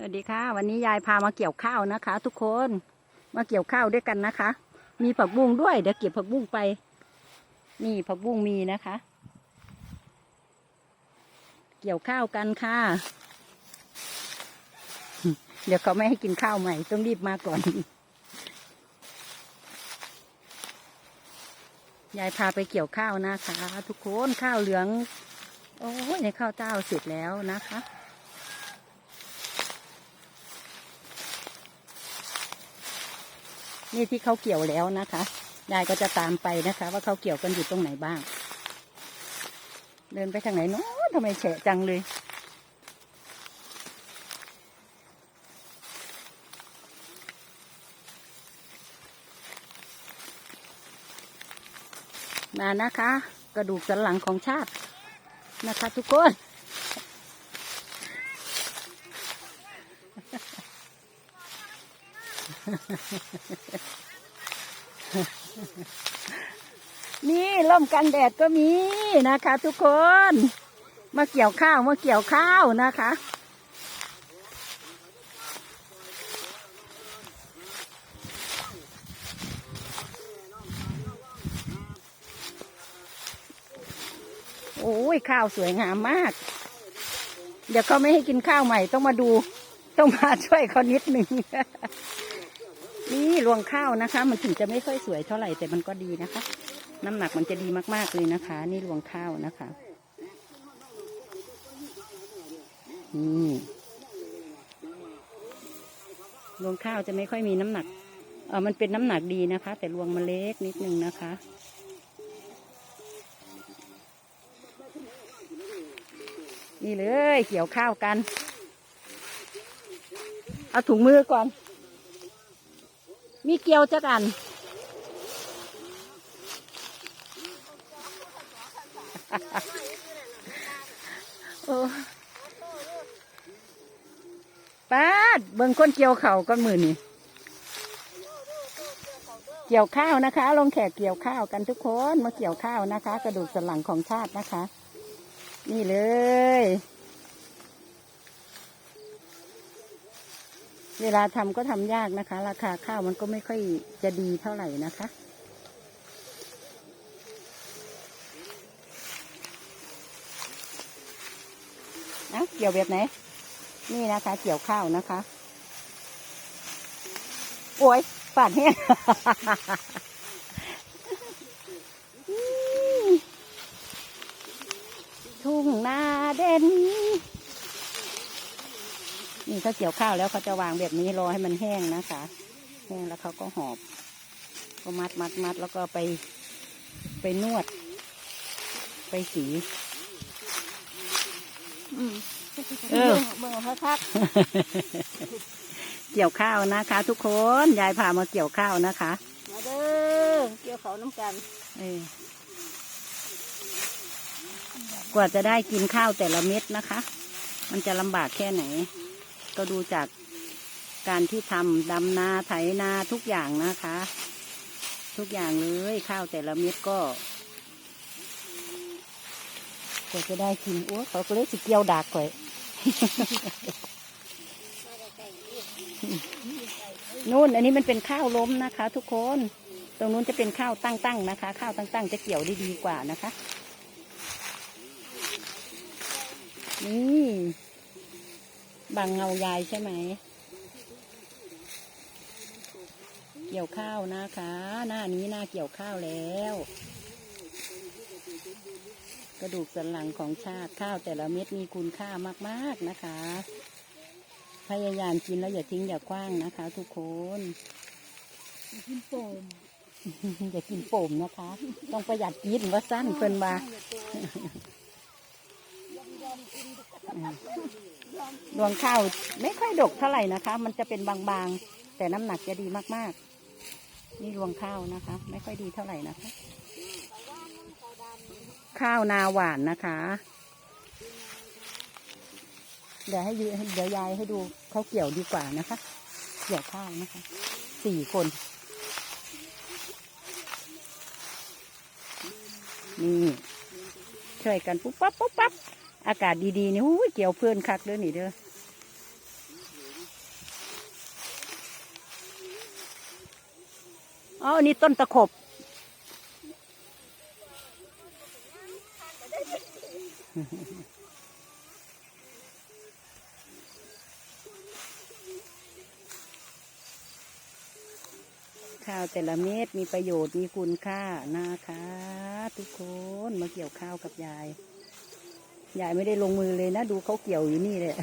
สวัสดีค่ะ วันนี้ยายพามาเกี่ยวข้าวนะคะ ทุกคนมาเกี่ยวข้าวด้วยกันนะคะ มีผักบุ้งด้วย เดี๋ยวเก็บผักบุ้งไป นี่ผักบุ้งมีนะคะ เกี่ยวข้าวกันค่ะ เดี๋ยวเขาไม่ให้กินข้าวใหม่ ต้องรีบมาก่อน ยายพาไปเกี่ยวข้าวนะคะ ทุกคนข้าวเหลือง โอ้ยในข้าวเจ้าเสร็จแล้วนะคะ นี่ที่เขาเกี่ยวแล้วนะคะยายก็จะตามไปนะคะ ว่าเขาเกี่ยวกันอยู่ตรงไหนบ้าง เดินไปทางไหนเนาะทำไมแฉะจังเลยมานะคะ กระดูกสันหลังของชาตินะคะทุกคน นี่ร่มกันแดดก็มีนะคะ ทุกคน มาเกี่ยวข้าวมาเกี่ยวข้าวนะคะ โอ้ยข้าวสวยงามมาก เดี๋ยวเขาไม่ให้กินข้าวใหม่ต้องมาดู ต้องมาช่วยเขานิดหนึ่ง นี่รวงข้าวนะคะ มันถึงจะไม่ค่อยสวยเท่าไหร่แต่มันก็ดีนะคะ น้ำหนักมันจะดีมากๆเลยนะคะ นี่รวงข้าวนะคะนี่รวงข้าวจะไม่ค่อยมีน้ำหนักเออมันเป็นน้ำหนักดีนะคะ แต่รวงมันเล็กนิดนึงนะคะนี่เลยเกี่ยวข้าวกัน เอาถุงมือก่อน มีเกียวจักอัน โอ้ป้าดเบิ่งคนเกี่ยวเข่าก้อนมือนี่เกี่ยวข้าวนะคะ ลงแขกเกี่ยวข้าวกันทุกคนมาเกี่ยวข้าวนะคะ กระดูกสันหลังของชาตินะคะ นี่เลย เวลาทำก็ทำยากนะคะ ราคาข้าวมันก็ไม่ค่อยจะดีเท่าไหร่นะคะนะเกี่ยวแบบไหน นี่นะคะ เกี่ยวข้าวนะคะ โอ้ยปาดแห้งทุ่งนาเด่น เขาเกี่ยวข้าวแล้วเขาจะวางแบบนี้รอให้มันแห้งนะคะ แห้งแล้วเขาก็หอบ ก็มัดมัดมัดแล้วก็ไปไปนวด ไปสีเออเบิ่งเอาพักเกี่ยวข้าวนะคะ ทุกคนยายพามาเกี่ยวข้าวนะคะๆมาเด้อเกี่ยวเขาน้ำกันเออกว่าจะได้กินข้าวแต่ละเม็ดนะคะ มันจะลำบากแค่ไหน ก็ดูจากการที่ทำดำนาไถนาทุกอย่างนะคะ ทุกอย่างเลยข้าวแต่ละเม็ดก็กว่าจะได้กินอ้วเขาก็เลยสิเกี่ยวดากก่อยนู่นอันนี้มันเป็นข้าวล้มนะคะ ทุกคน ตรงนู้นจะเป็นข้าวตั้งๆนะคะ ข้าวตั้งๆ จะเกี่ยวได้ดีกว่านะคะ นี่ บางเงายายใช่ไหม เกี่ยวข้าวนะคะ หน้านี้หน้าเกี่ยวข้าวแล้ว กระดูกสันหลังของชาติข้าวแต่ละเม็ดมีคุณค่ามาก ๆนะคะ พยายามกินแล้วอย่าทิ้งอย่าคว้างนะคะ ทุกคนกินโป่มอย่ากินโป่มนะคะ ต้องประหยัดกินว่าสั้นเพิ่นมา ดวงข้าวไม่ค่อยดกเท่าไหร่นะคะ มันจะเป็นบางๆ แต่น้ำหนักจะดีมากๆ นี่รวงข้าวนะคะ ไม่ค่อยดีเท่าไหร่นะคะ ข้าวนาหวานนะคะ เดี๋ยวให้ยืเดี๋ยวยายให้ดูเขาเกี่ยวดีกว่านะคะ เกี่ยวข้าวนะคะ สี่คน นี่ช่วยกันปุ๊บปั๊บปุ๊บปั๊บ อากาศดีๆนี่หูเกี่ยวเพื่อนคักเด้อนี่เด้ออ๋อนี่ต้นตะขบข้าวแต่ละเม็ดมีประโยชน์มีคุณค่านะคะทุกคนมาเกี่ยวข้าวกับยาย ยายไม่ได้ลงมือเลยนะ ดูเขาเกี่ยวอยู่นี่เลย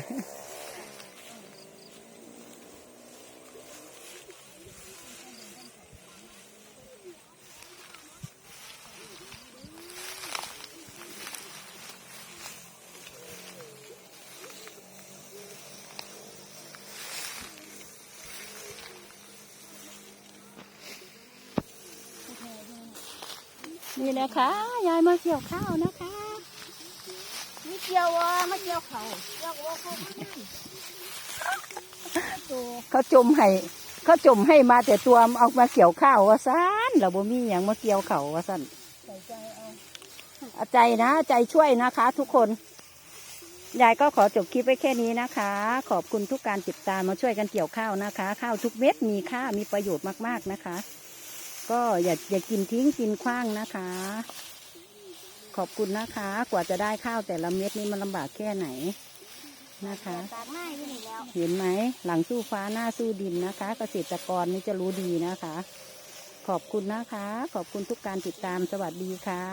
นี่นะคะ ยายมาเกี่ยวข้าวนะคะ เกี่ยวอะไม่เกี่ยวเขาเกี่ยวว่าเขาไม่ได้ตัวเขาจมให้เขาจมให้มาแต่ตัวเอามาเกี่ยวข้าวว่าซันเราบ่มีอย่างมาเกี่ยวเขาว่าซันใส่ใจเอาเอาใจนะ ใจช่วยนะคะ ทุกคนยายก็ขอจบคลิปไว้แค่นี้นะคะ ขอบคุณทุกการติดตามมาช่วยกันเกี่ยวข้าวนะคะ ข้าวทุกเม็ดมีค่ามีประโยชน์มากๆนะคะ ก็อย่าอย่ากินทิ้งกินขว้างนะคะ ขอบคุณนะคะ กว่าจะได้ข้าวแต่ละเม็ดนี้มันลำบากแค่ไหนนะคะ ตากหน้าอยู่นี่แล้วเห็นไหมหลังสู้ฟ้าหน้าสู้ดินนะคะ เกษตรกรนี่จะรู้ดีนะคะ ขอบคุณนะคะ ขอบคุณทุกการติดตามสวัสดีค่ะ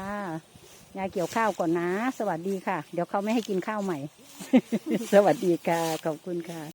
ยายเกี่ยวข้าวก่อนนะ สวัสดีค่ะ เดี๋ยวเขาไม่ให้กินข้าวใหม่ สวัสดีค่ะ ขอบคุณค่ะ